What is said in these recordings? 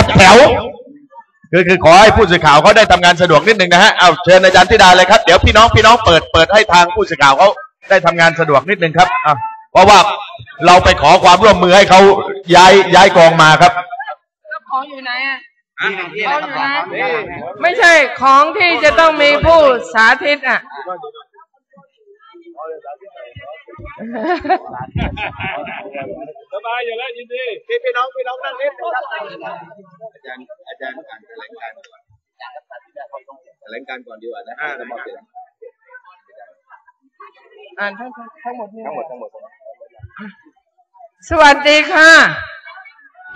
จัดแถวคือคือขอให้ผู้สื่อข่าวเขาได้ทำงานสะดวกนิดนึงนะฮะเอาเชิญอาจารย์ธิดาเลยครับเดี๋ยวพี่น้องพี่น้องเปิดเปิดให้ทางผู้สื่อข่าวเขาได้ทำงานสะดวกนิดนึงครับอะเพราะว่าเราไปขอความร่วมมือให้เขาย้ายย้ายกองมาครับแล้วของอยู่ไหนอะของอยู่ไหนไม่ใช่ของที่จะต้องมีผู้สาธิตอะ สบายอยู่แล้วยินดีพี่น้องพี่น้องนั่งนิดอาจารย์อาจารย์อ่านแถลงการณ์ก่อนแถลงการณ์ก่อนดีกว่านะแล้วมอบเสียงอ่านทั้งทั้งหมดนี่ทั้งหมดทั้งหมดสวัสดีค่ะ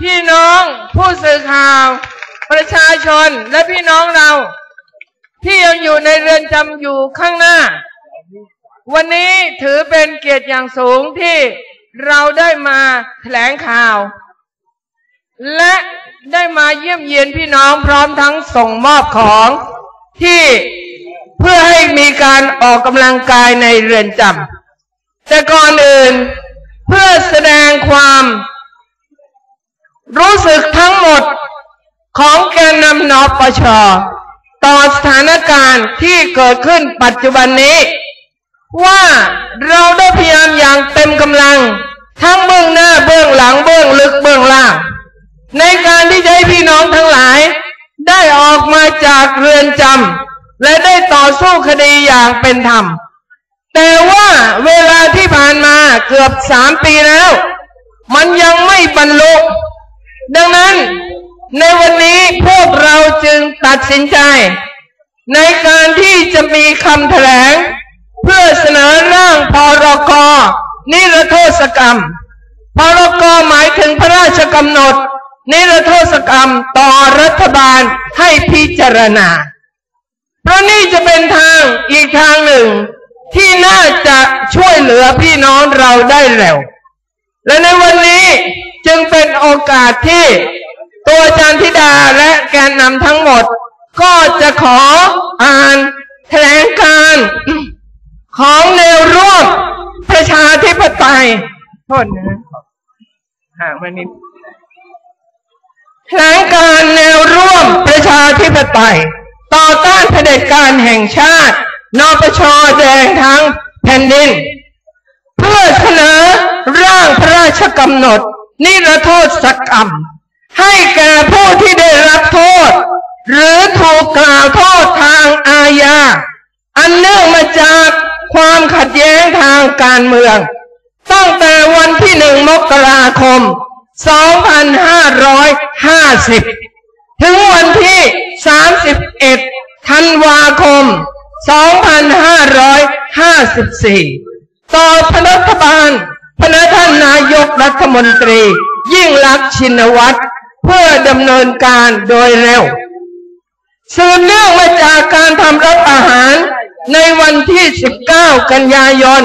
พี่น้องผู้สื่อข่าว ประชาชนและพี่น้องเรา ที่ยังอยู่ในเรือนจำอยู่ข้างหน้า วันนี้ถือเป็นเกียรติอย่างสูงที่เราได้มาแถลงข่าว และได้มาเยี่ยมเยียนพี่น้องพร้อมทั้งส่งมอบของที่เพื่อให้มีการออกกำลังกายในเรือนจำแต่ก่อนอื่นเพื่อแสดงความ รู้สึกทั้งหมดของแกนนำนปชต่อสถานการณ์ที่เกิดขึ้นปัจจุบันนี้ ว่าเราได้พยายามอย่างเต็มกำลัง ทั้งเบื้องหน้าเบื้องหลังเบื้องลึกเบื้องล่าง ในการที่จะให้พี่น้องทั้งหลาย ได้ออกมาจากเรือนจำและได้ต่อสู้คดีอย่างเป็นธรรม แต่ว่าเวลาที่ผ่านมาเกือบสามปีแล้ว มันยังไม่บรรลุดังนั้นในวันนี้พวกเราจึงตัดสินใจ ในการที่จะมีคำแถลง เพื่อเสนอร่างพรกนิรโทษกรรม พรกหมายถึงพระราชกำหนด นิรโทษกรรมต่อรัฐบาลให้พิจารณา เพราะนี่จะเป็นทางอีกทางหนึ่ง ที่น่าจะช่วยเหลือพี่น้องเราได้เร็ว และในวันนี้จึงเป็นโอกาสที่ตัวอาจารย์ธิดาและแกนนำทั้งหมด ก็จะขออ่านแถลงการ ของแนวร่วมประชาธิปไตยโทษนะห่างมานิดแถลงการแนวร่วมประชาธิปไตย ต่อต้านเผด็จการแห่งชาติ นปชแดงทั้งแผ่นดิน เพื่อเสนอร่างพระราชกำหนด นิรโทษกรรม ให้แก่ผู้ที่ได้รับโทษ หรือถูกกล่าวโทษทางอาญา อันเนื่องมาจาก ความขัดแย้งทางการเมือง ตั้งแต่วันที่หนึ่งมกราคม 2550 ถึงวันที่ 31 ธันวาคม 2554 ต่อพระรัฐบาลพระท่านนายกรัฐมนตรี ยิ่งลักษณ์ชินวัตรเพื่อดำเนินการโดยเร็วสืบเนื่องมาจากการทำรัฐประหาร ในวันที่ 19 กันยายน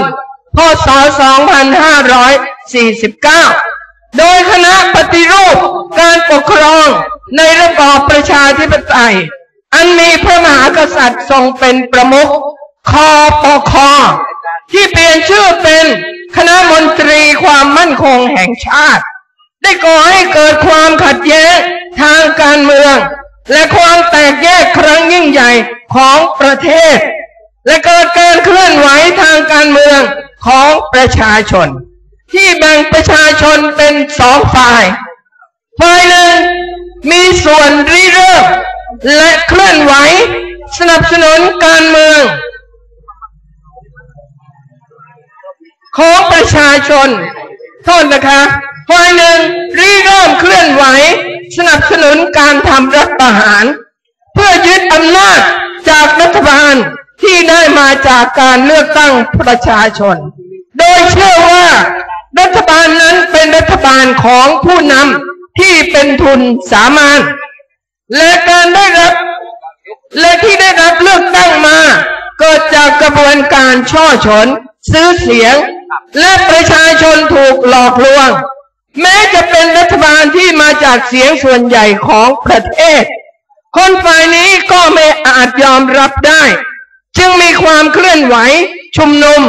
พศ 2549 โดยคณะปฏิรูปการปกครองในระบอบประชาธิปไตย อันมีพระมหากษัตริย์ทรงเป็นประมุขคอปคอที่เปลี่ยนชื่อเป็นคณะมนตรีความมั่นคงแห่งชาติ ได้ก่อให้เกิดความขัดแย้งทางการเมือง และความแตกแยกครั้งยิ่งใหญ่ของประเทศ และเกิดการเคลื่อนไหวทางการเมืองของประชาชน ที่แบ่งประชาชนเป็นสองฝ่ายฝ่ายหนึ่งมีส่วนริเริ่มและเคลื่อนไหวสนับสนุนการเมือง ของประชาชนโทษนะคะฝ่ายหนึ่งริเริ่มเคลื่อนไหว สนับสนุนการทำรัฐประหาร เพื่อยึดอำนาจจากรัฐบาล ที่ได้มาจากการเลือกตั้งประชาชน โดยเชื่อว่ารัฐบาลนั้นเป็นรัฐบาลของผู้นำที่เป็นทุนสามัญและการได้รับ และที่ได้รับเลือกตั้งมา เกิดจากกระบวนการช่อฉนซื้อเสียง และประชาชนถูกหลอกลวง แม้จะเป็นรัฐบาลที่มาจากเสียงส่วนใหญ่ของประเทศ คนฝ่ายนี้ก็ไม่อาจยอมรับได้ จึงมีความเคลื่อนไหวชุมนุม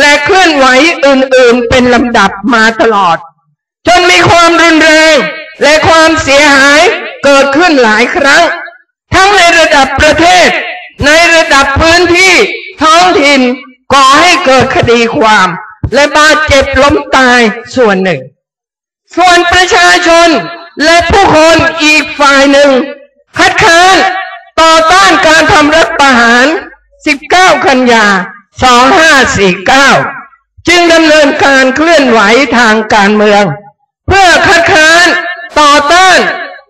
และเคลื่อนไหวอื่นๆเป็นลำดับมาตลอด จนมีความรุนแรงและความเสียหายเกิดขึ้นหลายครั้ง ทั้งในระดับประเทศ ในระดับพื้นที่ท้องถิ่นก่อให้เกิดคดีความ และบาดเจ็บล้มตายส่วนหนึ่ง ส่วนประชาชนและผู้คนอีกฝ่ายหนึ่ง คัดค้านต่อต้านการทำรัฐประหาร 19 กันยา 2549 จึงดำเนินการเคลื่อนไหวทางการเมือง เพื่อคัดค้านต่อต้าน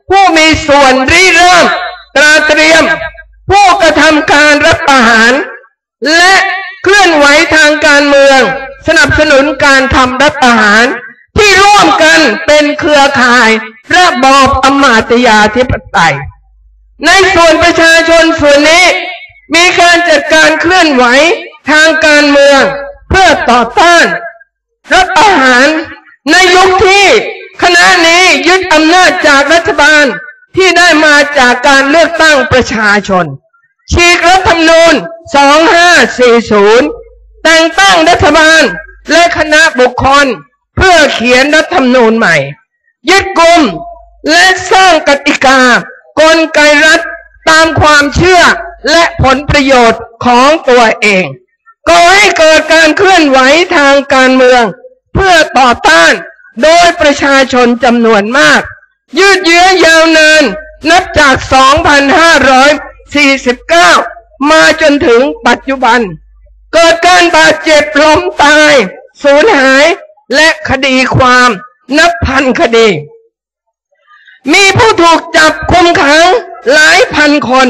ผู้มีส่วนริเริ่ม ตราเตรียม ผู้กระทำการรัฐประหาร และเคลื่อนไหวทางการเมือง สนับสนุนการทำรัฐประหาร ที่ร่วมกันเป็นเครือข่ายระบอบอมาตยาธิปไตย ในส่วนประชาชนส่วนนี้ มีการจัดการเคลื่อนไหวทางการเมือง เพื่อต่อต้านรัฐประหาร ในยุคที่คณะนี้ยึดอำนาจจากรัฐบาลที่ได้มาจากการเลือกตั้งประชาชน ฉีกรัฐธรรมนูญ 2540 แต่งตั้งรัฐบาลและคณะบุคคล เพื่อเขียนรัฐธรรมนูญใหม่ ยึดกลุ่มและสร้างกติกากลไกรัฐตามความเชื่อ และผลประโยชน์ของตัวเองก่อให้เกิดการเคลื่อนไหวทางการเมือง เพื่อต่อต้านโดยประชาชนจำนวนมาก ยืดเยื้อยาวนานนับจาก 2,549 มาจนถึงปัจจุบัน เกิดการบาดเจ็บล้มตาย สูญหายและคดีความนับพันคดี มีผู้ถูกจับคุมขังหลายพันคน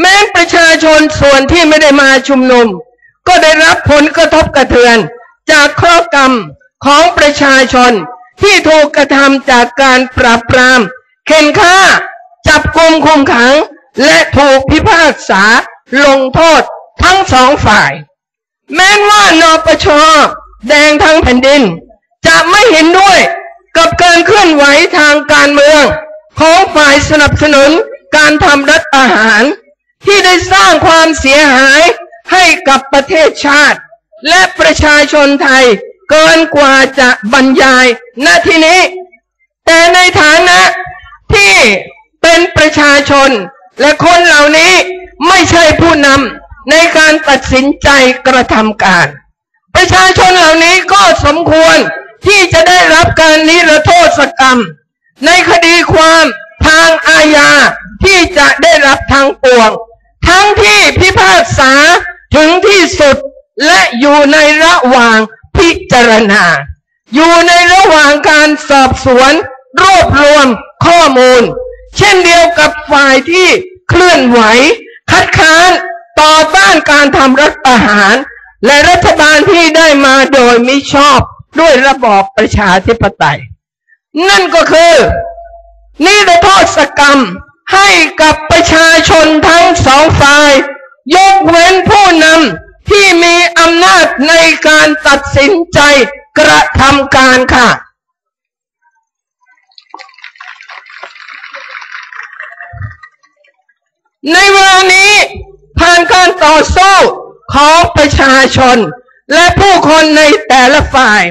แม้ประชาชนส่วนที่ไม่ได้มาชุมนุม ก็ได้รับผลกระทบกระเทือน จากข้อกรรมของประชาชนที่ถูกกระทำจากการปราบปราม เข็นฆ่า จับกุมคุมขัง และถูกพิพากษาลงโทษทั้งสองฝ่าย แม้ว่านปชแดงทั้งแผ่นดิน จะไม่เห็นด้วยกับการเคลื่อนไหวทางการเมือง ของฝ่ายสนับสนุนการทำรัฐอาหาร ที่ได้สร้างความเสียหายให้กับประเทศชาติ และประชาชนไทยเกินกว่าจะบรรยายณที่นี้ แต่ในฐานะที่เป็นประชาชน และคนเหล่านี้ไม่ใช่ผู้นำในการตัดสินใจกระทำการ ประชาชนเหล่านี้ก็สมควรที่จะได้รับการนิรโทษกรรม ในคดีความทางอาญาที่จะได้รับทางปวง ทั้งที่พิพากษาถึงที่สุดและอยู่ในระหว่างพิจารณา อยู่ในระหว่างการสอบสวน รวบรวมข้อมูล เช่นเดียวกับฝ่ายที่เคลื่อนไหว คัดค้านต่อต้านการทำรัฐประหาร และรัฐบาลที่ได้มาโดยมิชอบด้วยระบอบประชาธิปไตย นั่นก็คือนิรโทษกรรม ให้กับประชาชนทั้งสองฝ่าย ยกเว้นผู้นำที่มีอำนาจในการตัดสินใจกระทำการค่ะ ในเวลานี้ผ่านการต่อสู้ของประชาชน และผู้คนในแต่ละฝ่าย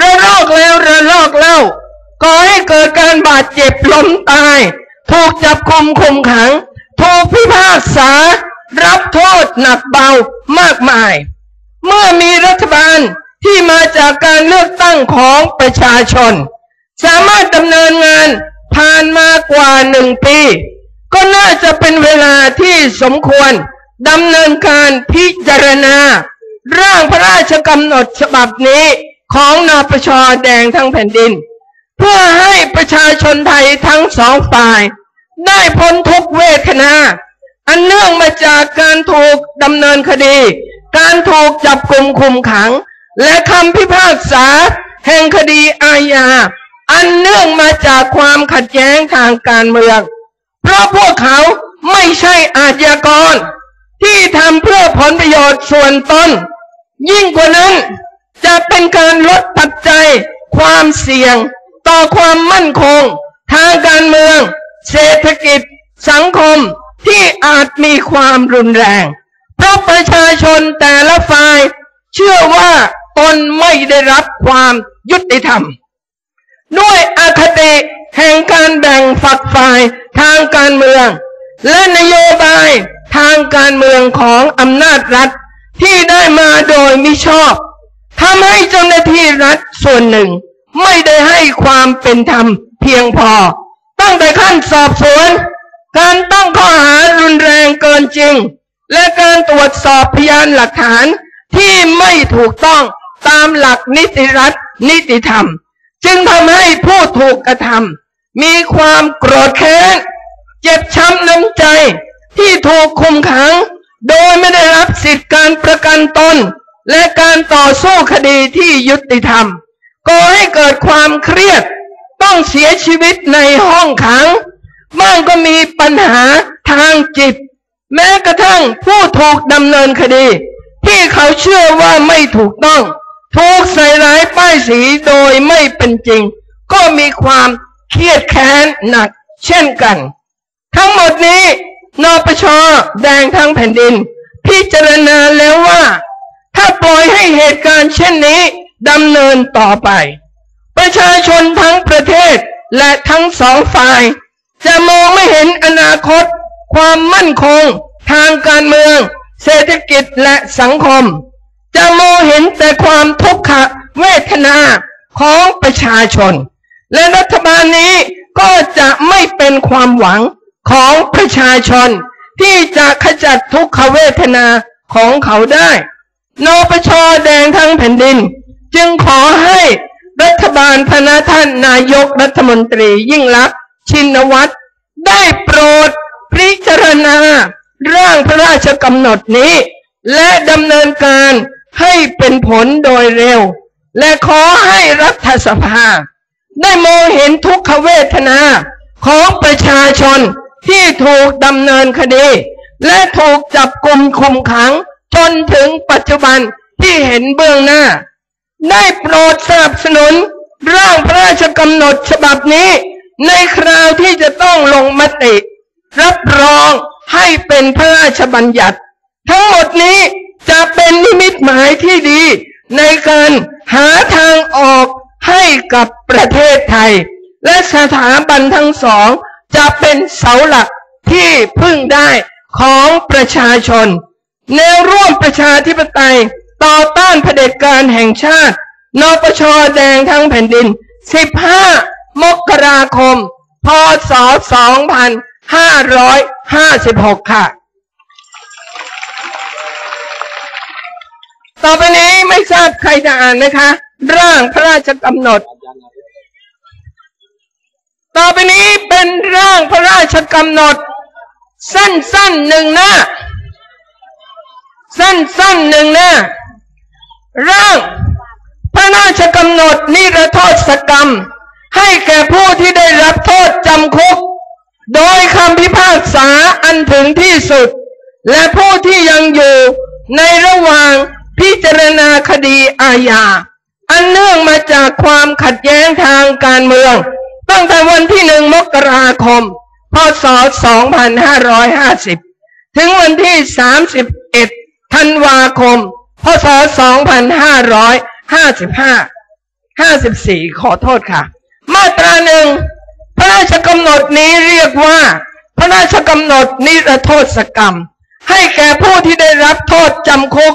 ระลอกแล้วระลอกเล่าก่อให้เกิดการบาดเจ็บล้มตาย ถูกจับคุมคุมขัง ถูกพิพากษา รับโทษหนักเบามากมาย เมื่อมีรัฐบาลที่มาจากการเลือกตั้งของประชาชน สามารถดำเนินงานผ่านมากว่าหนึ่งปี ก็น่าจะเป็นเวลาที่สมควรดำเนินการพิจารณา ร่างพระราชกำหนดฉบับนี้ของนปชแดงทั้งแผ่นดิน เพื่อให้ประชาชนไทยทั้งสองฝ่าย ได้พ้นทุกเวทนา อันเนื่องมาจากการถูกดำเนินคดี การถูกจับกลุ่มคุมขัง และคำพิพากษา แห่งคดีอาญาอันเนื่องมาจากความขัดแย้งทางการเมือง เพราะพวกเขาไม่ใช่อาชญากร ที่ทำเพื่อผลประโยชน์ส่วนตนยิ่งกว่านั้น จะเป็นการลดปัจจัยความเสี่ยง ต่อความมั่นคง ทางการเมือง เศรษฐกิจ สังคมที่อาจมีความรุนแรง เพราะประชาชนแต่ละฝ่าย เชื่อว่าตนไม่ได้รับความยุติธรรม ด้วยอคติแห่งการแบ่งฝักฝ่ายทางการเมือง และนโยบายทางการเมืองของอำนาจรัฐที่ได้มาโดยมิชอบทำให้เจ้าหน้าที่รัฐส่วนหนึ่ง ไม่ได้ให้ความเป็นธรรมเพียงพอ ตั้งแต่ขั้นสอบสวน การตั้งข้อหารุนแรงเกินจริง และการตรวจสอบพยานหลักฐานที่ไม่ถูกต้องตามหลักนิติรัฐนิติธรรม จึงทำให้ผู้ถูกกระทำมีความโกรธแค้นเจ็บช้ำน้ำใจที่ถูกคุมขัง โดยไม่ได้รับสิทธิการประกันตน และการต่อสู้คดีที่ยุติธรรม ก่อให้เกิดความเครียด ต้องเสียชีวิตในห้องขังบ้างก็มีปัญหาทางจิต แม้กระทั่งผู้ถูกดำเนินคดี ที่เขาเชื่อว่าไม่ถูกต้อง ถูกใส่ร้ายป้ายสีโดยไม่เป็นจริง ก็มีความเครียดแค้นหนักเช่นกัน ทั้งหมดนี้นปชแดงทั้งแผ่นดิน พิจารณาแล้วว่า ถ้าปล่อยให้เหตุการณ์เช่นนี้ ดำเนินต่อไป ประชาชนทั้งประเทศและทั้งสองฝ่าย จะมองไม่เห็นอนาคต ความมั่นคง ทางการเมือง เศรษฐกิจและสังคม จะมองเห็นแต่ความทุกขเวทนาของประชาชน และรัฐบาลนี้ก็จะไม่เป็นความหวังของประชาชน ที่จะขจัดทุกขเวทนาของเขาได้ นปชแดงทั้งแผ่นดิน จึงขอให้รัฐบาลพนาท่านนายกรัฐมนตรียิ่งลักษณ์ชินวัตรได้โปรดพิจารณา ร่างพระราชกำหนดนี้ และดำเนินการให้เป็นผลโดยเร็ว และขอให้รัฐสภา ได้มองเห็นทุกขเวทนาของประชาชนที่ถูกดำเนินคดี และถูกจับกลุ่มคุมขัง จนถึงปัจจุบันที่เห็นเบื้องหน้า ได้โปรดสนับสนุนร่างพระราชกำหนดฉบับนี้ ในคราวที่จะต้องลงมติ รับรองให้เป็นพระราชบัญญัติ ทั้งหมดนี้จะเป็นนิมิตหมายที่ดี ในการหาทางออกให้กับประเทศไทย และสถาบันทั้งสอง จะเป็นเสาหลักที่พึ่งได้ของประชาชน แนวร่วมประชาธิปไตย ต่อต้านเผด็จการแห่งชาติ นปชแดงทั้งแผ่นดิน 15 มกราคม พศ 2556 ค่ะ ต่อไปนี้ไม่ทราบใครจะอ่านไหมคะ ร่างพระราชกำหนด ต่อไปนี้เป็นร่างพระราชกำหนด สั้นๆหนึ่งหน้าสั้นๆหนึ่งหน้า ร่างพระราชกำหนดนิรโทษกรรม ให้แก่ผู้ที่ได้รับโทษจำคุก โดยคำพิพากษาอันถึงที่สุด และผู้ที่ยังอยู่ในระหว่างพิจารณาคดีอาญาอันเนื่องมาจากความขัดแย้งทางการเมือง ตั้งแต่วันที่หนึ่งมกราคม พศ 2550 ถึงวันที่ 31 ธันวาคม พศ 2555 54 ขอโทษค่ะ มาตราหนึ่งพระราชกำหนดนี้เรียกว่า พระราชกำหนดนิรโทษกรรม ให้แก่ผู้ที่ได้รับโทษจำคุก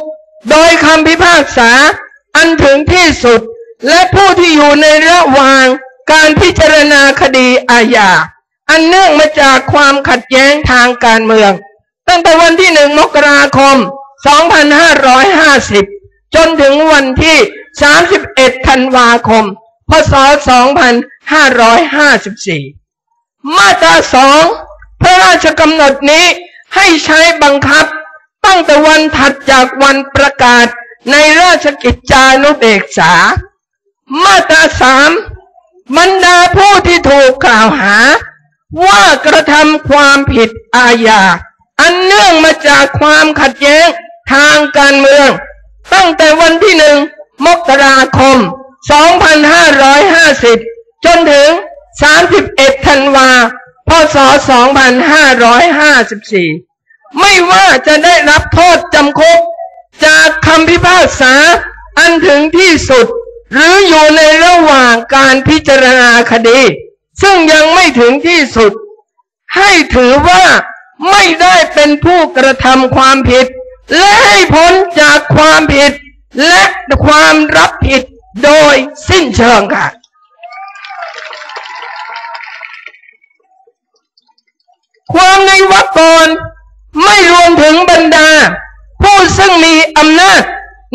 โดยคำพิพากษาอันถึงที่สุด และผู้ที่อยู่ในระหว่างการพิจารณาคดีอาญาอันเนื่องมาจากความขัดแย้งทางการเมือง ตั้งแต่วันที่หนึ่งมกราคม 2550 จนถึงวันที่ 31 ธันวาคม พศ 2554 มาตราสองพระราชกำหนดนี้ให้ใช้บังคับ ตั้งแต่วันถัดจากวันประกาศในราชกิจจานุเบกษา มาตราสามบรรดาผู้ที่ถูกกล่าวหา ว่ากระทำความผิดอาญา อันเนื่องมาจากความขัดแย้ง ทางการเมือง ตั้งแต่วันที่หนึ่งมกราคม 2550 จนถึง 31 ธันวา พศ 2554 ไม่ว่าจะได้รับโทษจำคุก จากคำพิพากษาอันถึงที่สุด หรืออยู่ในระหว่างการพิจารณาคดี ซึ่งยังไม่ถึงที่สุด ให้ถือว่าไม่ได้เป็นผู้กระทำความผิด และให้พ้นจากความผิด และความรับผิดโดยสิ้นเชิงค่ะ ความในวรรคก่อนไม่รวมถึงบรรดา ผู้ซึ่งมีอำนาจ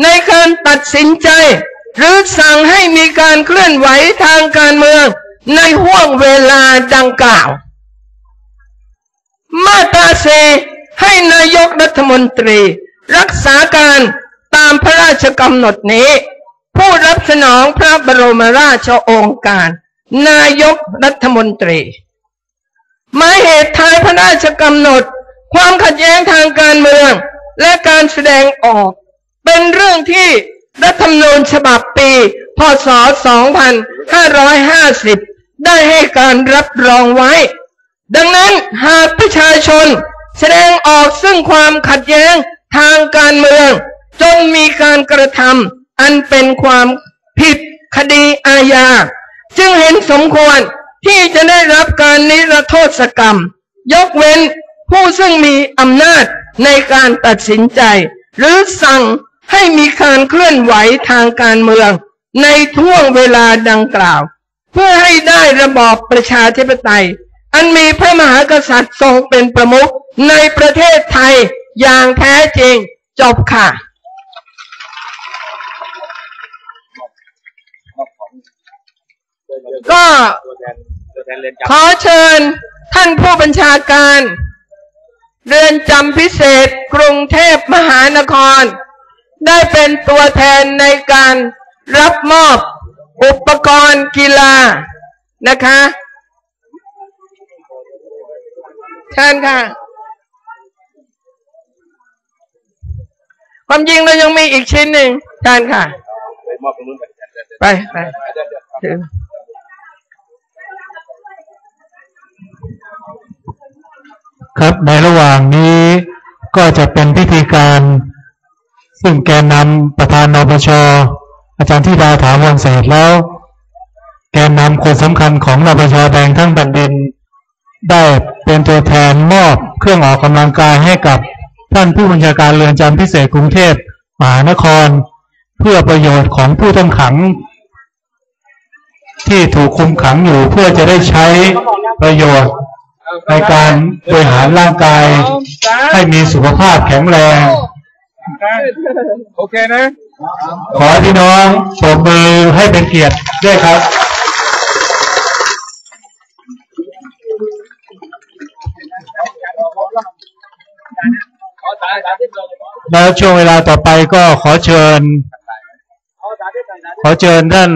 ในการตัดสินใจ หรือสั่งให้มีการเคลื่อนไหวทางการเมือง ในห่วงเวลาดังกล่าว มาตราสีให้นายกรัฐมนตรี รักษาการตามพระราชกำหนดนี้ ผู้รับสนองพระบรมราชโองการ นายกรัฐมนตรีหมายเหตุท้ายพระราชกำหนด ความขัดแย้งทางการเมือง และการแสดงออก เป็นเรื่องที่รัฐธรรมนูญฉบับปี พศ 2550 ได้ให้การรับรองไว้ ดังนั้นหากประชาชนแสดงออกซึ่งความขัดแย้ง ทางการเมืองจนมีการกระทำอันเป็นความผิดคดีอาญา จึงเห็นสมควรที่จะได้รับการนิรโทษกรรม ยกเว้นผู้ซึ่งมีอำนาจในการตัดสินใจ หรือสั่งให้มีการเคลื่อนไหวทางการเมือง ในท่วงเวลาดังกล่าว เพื่อให้ได้ระบอบประชาธิปไตย อันมีพระมหากษัตริย์ทรงเป็นประมุขในประเทศไทย อย่างแท้จริง จบค่ะ ก็ขอเชิญท่านผู้บัญชาการ เรือนจำพิเศษกรุงเทพมหานคร ได้เป็นตัวแทนในการรับมอบอุปกรณ์กีฬานะคะ เชิญค่ะ ความจริงเรายังมีอีกชิ้นหนึ่งเชิญค่ะำไปมอบตรงนู้นไปเดี๋ยวเดี๋ยวไปไปเดี๋ยวเดี๋ยวครับถือครับในระหว่างนี้ก็จะเป็นพิธีการ ซึ่งแกนนำประธานนปชอาจารย์ที่ดาถาวรเศษแล้ว แกนนำคนสำคัญของนปชแดงทั้งแผ่นดิน ได้เป็นตัวแทนมอบเครื่องออกกำลังกายให้กับ ท่านผู้บัญชาการเรือนจำพิเศษกรุงเทพมหานคร เพื่อประโยชน์ของผู้ต้องขัง ที่ถูกคุมขังอยู่เพื่อจะได้ใช้ประโยชน์ในการบริหารร่างกายให้มีสุขภาพแข็งแรง โอเคนะ ขอให้พี่น้องปรบมือให้เป็นเกียรติด้วยครับ แล้วช่วงเวลาต่อไปก็ขอเชิญ ขอเชิญท่าน